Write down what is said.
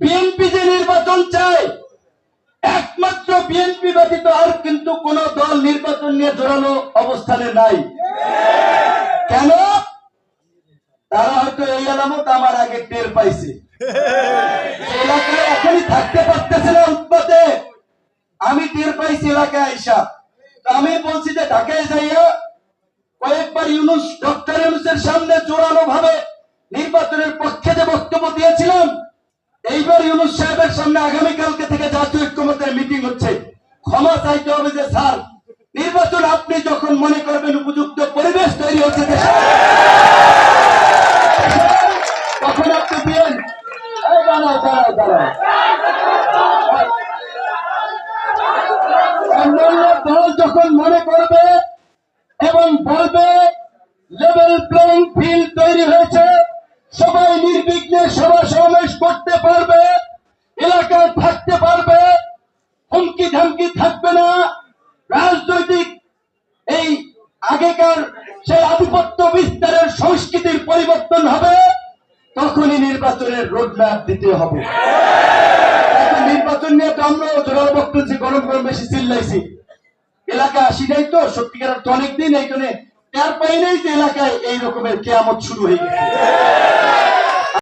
BNP যে নির্বাচন চায়, একমাত্র বিএনপি ব্যতীত আর কিন্তু কোন দল নির্বাচন নিয়ে জোরালো অবস্থানে নাই। কেন? তারা হয়তো এই আলামত আমার আগে টের পাইছে। এলাকায় এখনই থাকতে পারতেছে না উৎপাতে। আমি টের পাইছি এলাকায় আইসা। আমি বলছি যে ঢাকায় যাইয়া কয়েকবার ইউনুস, ডক্টর ইউনুসের সামনে জোরালো ভাবে নির্বাচনের পক্ষে যে বক্তব্য দিয়েছিলাম এইবার ইউনুস সাহেবের সামনে আগামীকালকে থেকে জাতীয় ঐক্যমতের মিটিং হচ্ছে। ক্ষমা চাইতে হবে যে, স্যার, নির্বাচন আপনি যখন মনে করবেন উপযুক্ত পরিবেশ তৈরি হচ্ছে দেশে। তখন আপনি দিন দল যখন মনে করবে এবং বলবে লেভেল প্লেইং ফিল্ড তৈরি হয়েছে, সবাই নির্বিঘ্নে সভা সমাবেশ করতে পারবে। হুমকি ধামকি থাকবে না। রাজনৈতিক এই আগেকার সেই আধিপত্য বিস্তারের সংস্কৃতির পরিবর্তন হবে, তখনই নির্বাচনের রোডম্যাপ দিতে হবে। নির্বাচন নিয়ে তো আমরাও জোরাল বক্তব্য গরম গরম বেশি চিল্লাইছি। এলাকা আসি নাই তো সত্যিকার অর্থে অনেকদিন এইখানে টের পাই নাই যে এলাকায় এই রকমের কেয়ামত শুরু হয়ে গেছে।